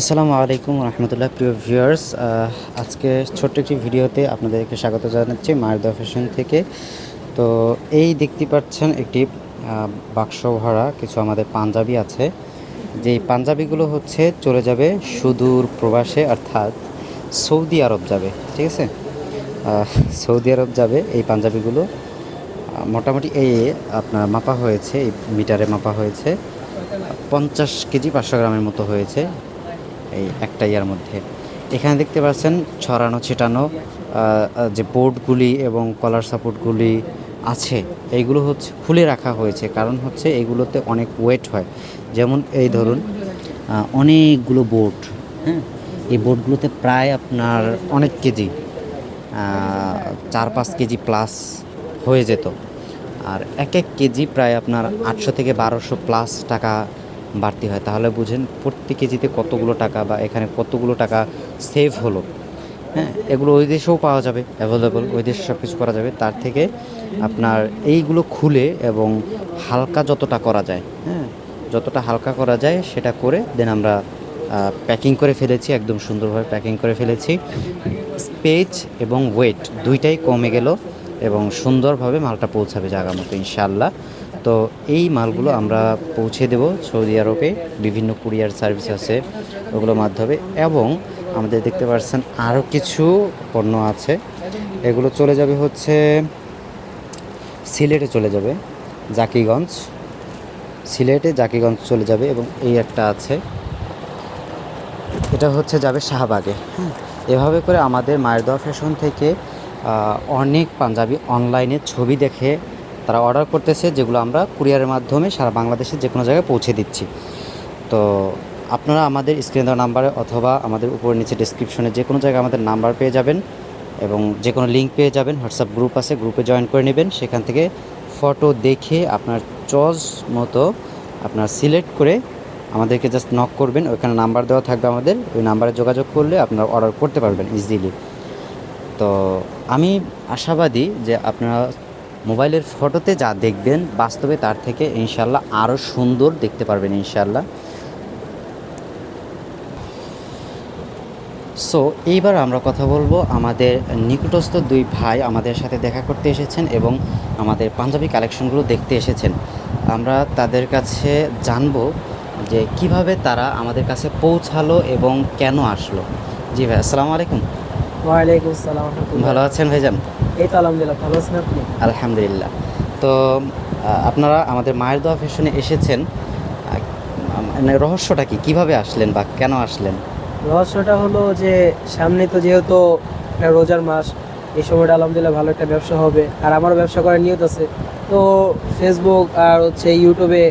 আসসালামু আলাইকুম রহমতুল্লাহ, প্রিয় ভিউয়ার্স আজকে ছোট্ট একটি ভিডিওতে আপনাদেরকে স্বাগত জানাচ্ছি মায়ের ফ্যাশন থেকে। তো এই দেখতে পাচ্ছেন একটি বাক্স ভরা কিছু আমাদের পাঞ্জাবি আছে। যে পাঞ্জাবিগুলো হচ্ছে, চলে যাবে সুদূর প্রবাসে, অর্থাৎ সৌদি আরব যাবে, ঠিক আছে? সৌদি আরব যাবে এই পাঞ্জাবিগুলো। মোটামুটি এই আপনার মাপা হয়েছে, এই মিটারে মাপা হয়েছে, পঞ্চাশ কেজি পাঁচশো গ্রামের মতো হয়েছে। এই একটা ইয়ার মধ্যে। এখানে দেখতে পাচ্ছেন ছড়ানো, ছিটানো যে বোর্ডগুলি এবং কলার সাপোর্টগুলি আছে, এইগুলো হচ্ছে খুলে রাখা হয়েছে। কারণ হচ্ছে এগুলোতে অনেক ওয়েট হয়। যেমন এই ধরুন অনেকগুলো বোর্ড হ্যাঁ? এই বোর্ডগুলোতে প্রায় আপনার অনেক কেজি চার পাঁচ কেজি প্লাস হয়ে যেত। আর এক এক কেজি প্রায় আপনার আটশো থেকে বারোশো প্লাস টাকা বাড়তি হয়। তাহলে বুঝেন প্রতি কেজিতে কতগুলো টাকা বা এখানে কতগুলো টাকা সেভ হলো। হ্যাঁ এগুলো ওই দেশেও পাওয়া যাবে অ্যাভেলেবল ওই দেশে সব কিছু করা যাবে। তার থেকে আপনার এইগুলো খুলে এবং হালকা যতটা করা যায় হ্যাঁ যতটা হালকা করা যায় সেটা করে দেন আমরা প্যাকিং করে ফেলেছি, একদম সুন্দরভাবে প্যাকিং করে ফেলেছি। স্পেজ এবং ওয়েট দুইটাই কমে গেল এবং সুন্দরভাবে মালটা পৌঁছাবে জায়গা মতো ইনশাল্লাহ তো এই মালগুলো আমরা পৌঁছে দেব সৌদি আরবে। বিভিন্ন কুরিয়ার সার্ভিস আছে ওগুলোর মাধ্যমে এবং আমাদের দেখতে পাচ্ছেন আরও কিছু পণ্য আছে। এগুলো চলে যাবে হচ্ছে, সিলেটে চলে যাবে, জাকিগঞ্জ। সিলেটে জাকিগঞ্জ চলে যাবে এবং এই একটা আছে। এটা হচ্ছে যাবে শাহবাগে হ্যাঁ। এভাবে করে আমাদের মায়ের দোয়া ফ্যাশন থেকে অনেক পাঞ্জাবি অনলাইনে ছবি দেখে তারা অর্ডার করতেছে, যেগুলো আমরা কুরিয়ারের মাধ্যমে সারা বাংলাদেশে যে কোনো জায়গায় পৌঁছে দিচ্ছি। তো আপনারা আমাদের স্ক্রিন দেওয়া নাম্বারে অথবা আমাদের উপর নিচে ডিসক্রিপশনে যে কোনো জায়গায় আমাদের নাম্বার পেয়ে যাবেন এবং যে কোনো লিঙ্ক পেয়ে যাবেন হোয়াটসঅ্যাপ গ্রুপ আছে গ্রুপে জয়েন করে নেবেন। সেখান থেকে ফটো দেখে আপনার চয়েস মতো আপনার সিলেক্ট করে আমাদেরকে জাস্ট নক করবেন। ওইখানে নাম্বার দেওয়া থাকবে আমাদের। ওই নাম্বারে যোগাযোগ করলে আপনারা অর্ডার করতে পারবেন ইজিলি তো আমি আশাবাদী যে আপনারা মোবাইলের ফটোতে যা দেখবেন বাস্তবে তার থেকে ইনশাল্লাহ আরও সুন্দর দেখতে পারবেন ইনশাল্লাহ সো এইবার আমরা কথা বলব আমাদের নিকটস্থ দুই ভাই আমাদের সাথে দেখা করতে এসেছেন এবং আমাদের পাঞ্জাবি কালেকশনগুলো দেখতে এসেছেন। আমরা তাদের কাছে জানব যে কীভাবে তারা আমাদের কাছে পৌঁছালো এবং কেন আসলো। জি ভাই আসসালামু আলাইকুম। ওয়ালাইকুম আসসালাম। ভালো আছেন ভাইজান? এই তো আলহামদুলিল্লাহ ভালো আছেন আপনি? আলহামদুলিল্লাহ। তো আপনারা আমাদের মায়ের দোয়া ফ্যাশনে এসেছেন। মানে রহস্যটা কি? কীভাবে আসলেন বা কেন আসলেন? রহস্যটা হলো যে সামনে তো যেহেতু রোজার মাস এই সময়টা আলহামদুলিল্লাহ ভালো একটা ব্যবসা হবে। আর আমারও ব্যবসা করার নিয়ত আছে। তো ফেসবুক আর হচ্ছে ইউটিউবে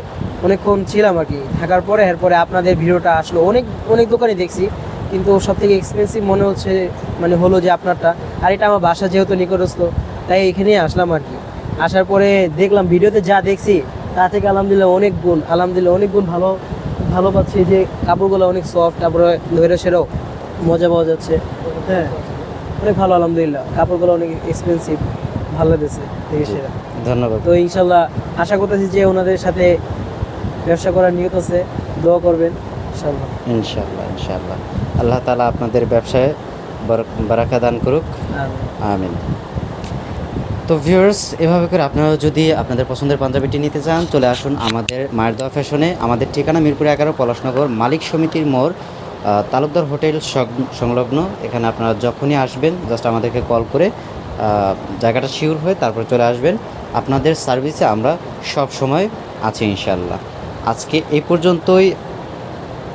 অনেকক্ষণ ছিলাম আর কি। থাকার পরে এরপরে আপনাদের ভিডিওটা আসলো। অনেক অনেক দোকানে দেখছি। কিন্তু সব থেকে এক্সপেন্সিভ মনে হচ্ছে মানে হলো যে আপনারটা। আর এটা আমার বাসা যেহেতু নিকটস্থ তাই এখানেই আসলাম আর কি। আসার পরে দেখলাম ভিডিওতে যা দেখছি তা থেকে আলহামদুলিল্লাহ অনেক গুণ আলহামদুলিল্লাহ অনেক গুণ ভালো ভালো পাচ্ছি যে কাপড়গুলো অনেক সফট তারপরে ধরে সেরাও মজা পাওয়া যাচ্ছে। হ্যাঁ অনেক ভালো আলহামদুলিল্লাহ কাপড়গুলো অনেক এক্সপেন্সিভ ভালো লেগেছে দেখে সেরা। ধন্যবাদ। তো ইনশাল্লাহ আশা করতেছি যে ওনাদের সাথে ব্যবসা করার নিয়ত আছে দোয়া করবেন ইনশাল্লাহ। ইনশাল্লাহ ইনশাল্লাহ। আল্লাহ তালা আপনাদের ব্যবসায় বারাক- দান করুক। আমিন। তো ভিউয়ার্স এভাবে করে আপনারা যদি আপনাদের পছন্দের পাঞ্জাবিটি নিতে চান চলে আসুন আমাদের মায়ের দোয়া ফ্যাশনে। আমাদের ঠিকানা মিরপুর এগারো পলাশনগর মালিক সমিতির মোড় তালুকদার হোটেল সংলগ্ন। এখানে আপনারা যখনই আসবেন জাস্ট আমাদেরকে কল করে জায়গাটা শিওর হয়ে তারপর চলে আসবেন। আপনাদের সার্ভিসে আমরা সব সময় আছি ইনশাল্লাহ আজকে এই পর্যন্তই।